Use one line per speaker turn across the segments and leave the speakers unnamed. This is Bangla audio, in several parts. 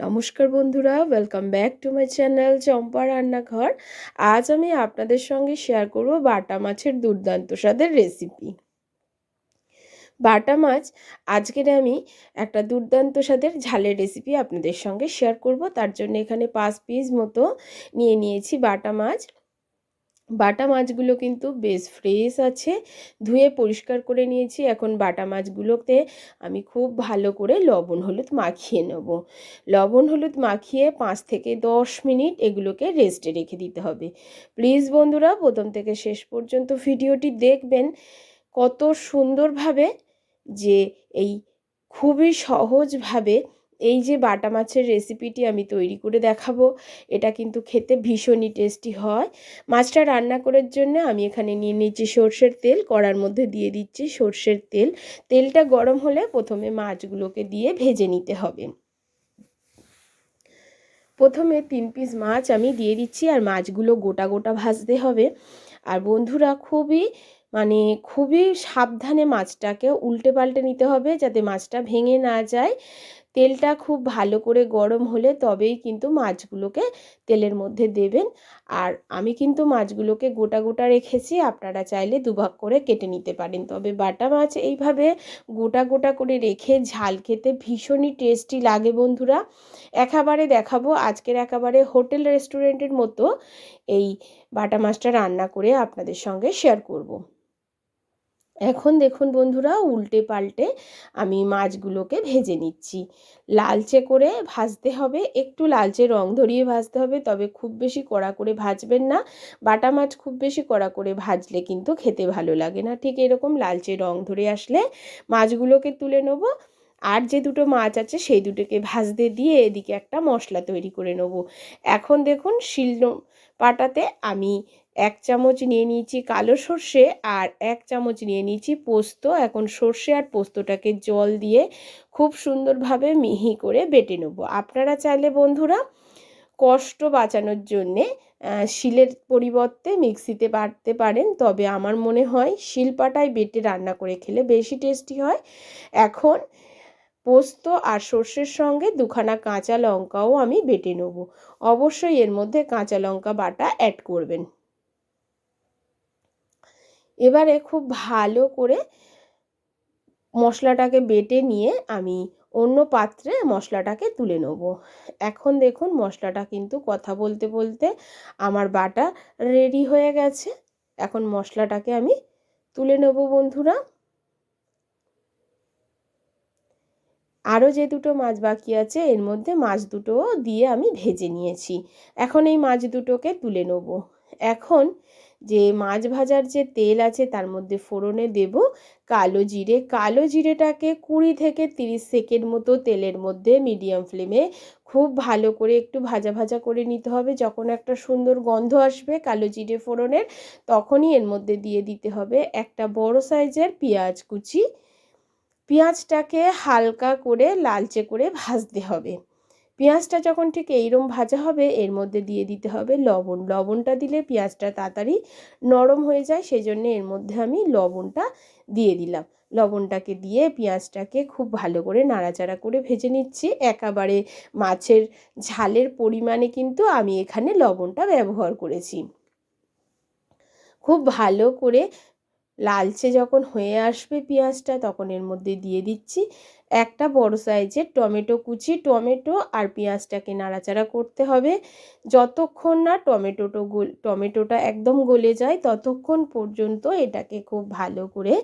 নমস্কার বন্ধুরা welcome back to my channel Champa রান্নাঘর। আজ আমি আপনাদের সঙ্গে শেয়ার করব বাটা মাছের দুর্দান্ত স্বাদের রেসিপি বাটা মাছ, আজকের আমি একটা দুর্দান্ত স্বাদের ঝালের রেসিপি আপনাদের সঙ্গে শেয়ার করব। তার জন্য এখানে পাঁচ পিস মতো নিয়ে নিয়েছি বাটা মাছ। বাটা মাছগুলো কিন্তু বেশ ফ্রেশ আছে। ধুয়ে পরিষ্কার করে নিয়েছি। এখন বাটা মাছগুলোতে আমি খুব ভালো করে লবণ, হলুদ মাখিয়ে নেব। লবণ, হলুদ মাখিয়ে পাঁচ থেকে দশ মিনিট এগুলোকে রেস্টে রেখে দিতে হবে। প্লিজ বন্ধুরা, প্রথম থেকে শেষ পর্যন্ত ভিডিওটি দেখবেন। কত সুন্দরভাবে যে এই খুবই সহজভাবে এই যে বাটা মাছের রেসিপিটি আমি তৈরি করে দেখাবো, এটা কিন্তু খেতে ভীষণই টেস্টি হয়। মাছটা রান্না করার জন্য আমি এখানে নিয়ে নিচ্ছি সর্ষের তেল, কড়ার মধ্যে দিয়ে দিচ্ছি সর্ষের তেল। তেলটা গরম হলে প্রথমে মাছগুলোকে দিয়ে ভেজে নিতে হবে। প্রথমে তিন পিস মাছ আমি দিয়ে দিচ্ছি আর মাছগুলো গোটা গোটা ভাজতে হবে। আর বন্ধুরা খুবই মানে খুবই সাবধানে মাছটাকে উল্টে পাল্টে নিতে হবে যাতে মাছটা ভেঙে না যায়। তেলটা খুব ভালো করে গরম হলে তবেই কিন্তু মাছগুলোকে তেলের মধ্যে দেবেন। আর আমি কিন্তু মাছগুলোকে গোটা গোটা রেখেছি, আপনারা চাইলে দুভাগ করে কেটে নিতে পারেন। তবে বাটা মাছ এইভাবে গোটা গোটা করে রেখে ঝাল খেতে ভীষণই টেস্টি লাগে বন্ধুরা। একেবারে দেখাবো আজকের একেবারে হোটেল রেস্টুরেন্টের মতো এই বাটা মাছটা রান্না করে আপনাদের সঙ্গে শেয়ার করব। এখন দেখুন বন্ধুরা, উল্টে পাল্টে আমি মাছগুলোকে ভেজে নিচ্ছি। লালচে করে ভাজতে হবে, একটু লালচে রং ধরিয়ে ভাজতে হবে, তবে খুব বেশি কড়া করে ভাজবেন না। বাটা মাছ খুব বেশি কড়া করে ভাজলে কিন্তু খেতে ভালো লাগে না। ঠিক এরকম লালচে রং ধরে আসলে মাছগুলোকে তুলে নেব। আর যে দুটো মাছ আছে, সেই দুটোকে ভাজতে দিয়ে এদিকে একটা মশলা তৈরি করে নেব। এখন দেখুন শিল পাটাতে আমি এক চামচ নিয়ে নিয়েছি কালো সর্ষে আর এক চামচ নিয়ে নিয়েছি পোস্ত। এখন সর্ষে আর পোস্তটাকে জল দিয়ে খুব সুন্দরভাবে মিহি করে বেটে নেব। আপনারা চাইলে বন্ধুরা কষ্ট বাঁচানোর জন্যে শিলের পরিবর্তে মিক্সিতে বাটতে পারেন। তবে আমার মনে হয় শিলপাটায় বেটে রান্না করে খেলে বেশি টেস্টি হয়। এখন পোস্ত আর সর্ষের সঙ্গে দুখানা কাঁচা লঙ্কাও আমি বেটে নেব। অবশ্যই এর মধ্যে কাঁচা লঙ্কা বাটা অ্যাড করবেন। এবারে খুব ভালো করে মশলাটাকে বেটে নিয়ে আমি অন্য পাত্রে মশলাটাকে তুলে নেব। এখন দেখুন মশলাটা কিন্তু কথা বলতে বলতে আমার বাটা রেডি হয়ে গেছে। এখন মশলাটাকে আমি তুলে নেব বন্ধুরা। আরও যে দুটো মাছ বাকি আছে, এর মধ্যে মাছ দুটো দিয়ে আমি ভেজে নিয়েছি। এখন এই মাছ দুটোকে তুলে নেব। এখন যে মাছ ভাজার যে তেল আছে তার মধ্যে ফোড়নে দেব কালো জিরে। কালো জিরেটাকে কুড়ি থেকে তিরিশ সেকেন্ড মতো তেলের মধ্যে মিডিয়াম ফ্লেমে খুব ভালো করে একটু ভাজা ভাজা করে নিতে হবে। যখন একটা সুন্দর গন্ধ আসবে কালো জিরে ফোড়নের, তখনই এর মধ্যে দিয়ে দিতে হবে একটা বড় সাইজের পেঁয়াজ কুচি। পেঁয়াজটাকে হালকা করে লালচে করে ভাজতে হবে। পেঁয়াজটা যখন ঠিক এইরম ভাজা হবে, এর মধ্যে দিয়ে দিতে হবে লবণ। লবণটা দিলে পেঁয়াজটা তাড়াতাড়ি নরম হয়ে যায় সেই জন্য এর মধ্যে আমি লবণটা দিয়ে দিলাম। লবণটাকে দিয়ে পেঁয়াজটাকে খুব ভালো করে নাড়াচাড়া করে ভেজে নিচ্ছি। একেবারে মাছের ঝালের পরিমাণে কিন্তু আমি এখানে লবণটা ব্যবহার করেছি। খুব ভালো করে লালচে যখন হয়ে আসবে পেঁয়াজটা, তখন এর মধ্যে দিয়ে দিচ্ছি একটা বড় সাইজের টমেটো কুচি, টমেটো আর পেঁয়াজটাকে নাড়াচাড়া করতে হবে। যতক্ষণ না টমেটোটো গোল, টমেটোটা একদম গলে যায়, ততক্ষণ পর্যন্ত এটাকে খুব ভালো করে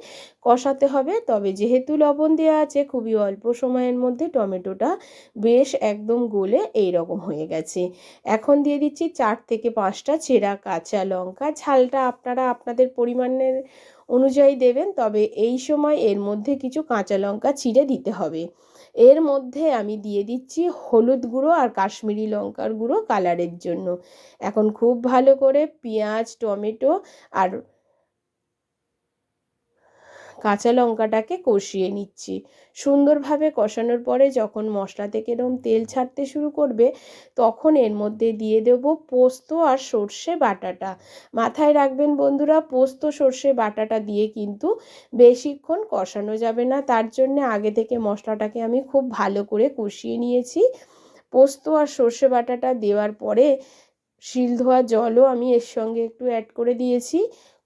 কষাতে হবে। তবে যেহেতু লবণ দেওয়া আছে, খুবই অল্প সময়ের মধ্যে টমেটোটা বেশ একদম গলে এই রকম হয়ে গেছে। এখন দিয়ে দিচ্ছি চার থেকে পাঁচটা চেরা কাঁচা লঙ্কা। ঝালটা আপনারা আপনাদের পরিমাণের অনুযায়ী দেবেন, তবে এই সময় এর মধ্যে কিছু কাঁচা লঙ্কা চিড়ে দিতে হবে। এর মধ্যে আমি দিয়ে দিচ্ছি হলুদ গুঁড়ো আর কাশ্মীরি লঙ্কার গুঁড়ো কালারের জন্য। এখন খুব ভালো করে পেঁয়াজ, টমেটো আর কাঁচা লঙ্কাটাকে কষিয়ে নিচ্ছি। সুন্দরভাবে কষানোর পরে যখন মশলা থেকে এরম তেল ছাড়তে শুরু করবে, তখন এর মধ্যে দিয়ে দেব পোস্ত আর সর্ষে বাটাটা। মাথায় রাখবেন বন্ধুরা, পোস্ত, সর্ষে বাটাটা দিয়ে কিন্তু বেশিক্ষণ কষানো যাবে না। তার জন্য আগে থেকে মশলাটাকে আমি খুব ভালো করে কষিয়ে নিয়েছি। পোস্ত আর সর্ষে বাটাটা দেওয়ার পরে শিল ধোয়া জলও আমি এর সঙ্গে একটু অ্যাড করে দিয়েছি।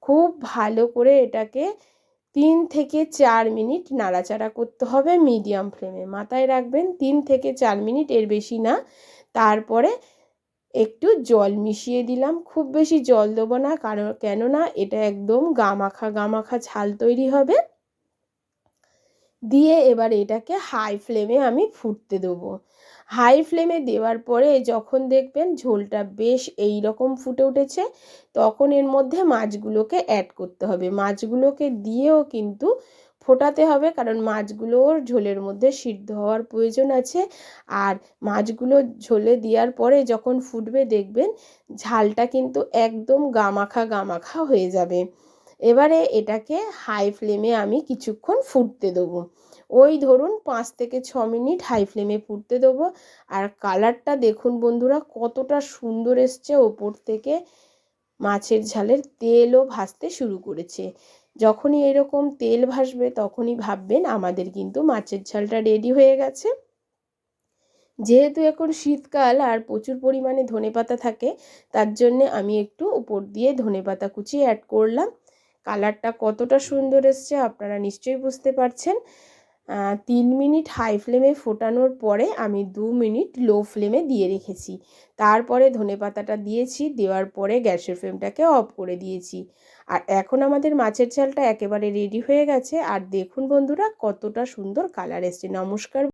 খুব ভালো করে এটাকে তিন থেকে চার মিনিট নাড়াচাড়া করতে হবে মিডিয়াম ফ্লেমে। মাথায় রাখবেন তিন থেকে চার মিনিট, এর বেশি না। তারপরে একটু জল মিশিয়ে দিলাম। খুব বেশি জল দেবো না, কারণ, কেননা এটা একদম গামাখা গামাখা ঝাল তৈরি হবে। দিয়ে এবার এটাকে হাই ফ্লেমে আমি ফুটতে দেবো। হাই ফ্লেমে দেওয়ার পরে যখন দেখবেন ঝোলটা বেশ এই রকম ফুটে উঠেছে, তখন এর মধ্যে মাছগুলোকে অ্যাড করতে হবে। মাছগুলোকে দিয়েও কিন্তু ফোটাতে হবে, কারণ মাছগুলোর ঝোলের মধ্যে সিদ্ধ হওয়ার প্রয়োজন আছে। আর মাছগুলো ঝোলে দেওয়ার পরে যখন ফুটবে, দেখবেন ঝালটা কিন্তু একদম গামাখা গামাখা হয়ে যাবে। এবারে এটাকে হাই ফ্লেমে আমি কিছুক্ষণ ফুটতে দেবো। ওই ধরুন পাঁচ থেকে ছ মিনিট হাই ফ্লেমে ফুটতে দেবো। আর কালারটা দেখুন বন্ধুরা, কতটা সুন্দর এসছে ওপর থেকে। মাছের ঝালের তেলও ভাসতে শুরু করেছে। যখনই এরকম তেল ভাসবে তখনই ভাববেন আমাদের কিন্তু মাছের ঝালটা রেডি হয়ে গেছে। যেহেতু এখন শীতকাল আর প্রচুর পরিমাণে ধনেপাতা থাকে, তার জন্যে আমি একটু উপর দিয়ে ধনেপাতা কুচি অ্যাড করলাম। কালারটা কতটা সুন্দর এসছে আপনারা নিশ্চয়ই বুঝতে পারছেন। তিন মিনিট হাই ফ্লেমে ফোটানোর পরে আমি দু মিনিট লো ফ্লেমে দিয়ে রেখেছি। তারপরে ধনে পাতাটা দিয়েছি, দেওয়ার পরে গ্যাসের ফ্লেমটাকে অফ করে দিয়েছি। আর এখন আমাদের মাছের ঝালটা একেবারে রেডি হয়ে গেছে। আর দেখুন বন্ধুরা কতটা সুন্দর কালার এসছে। নমস্কার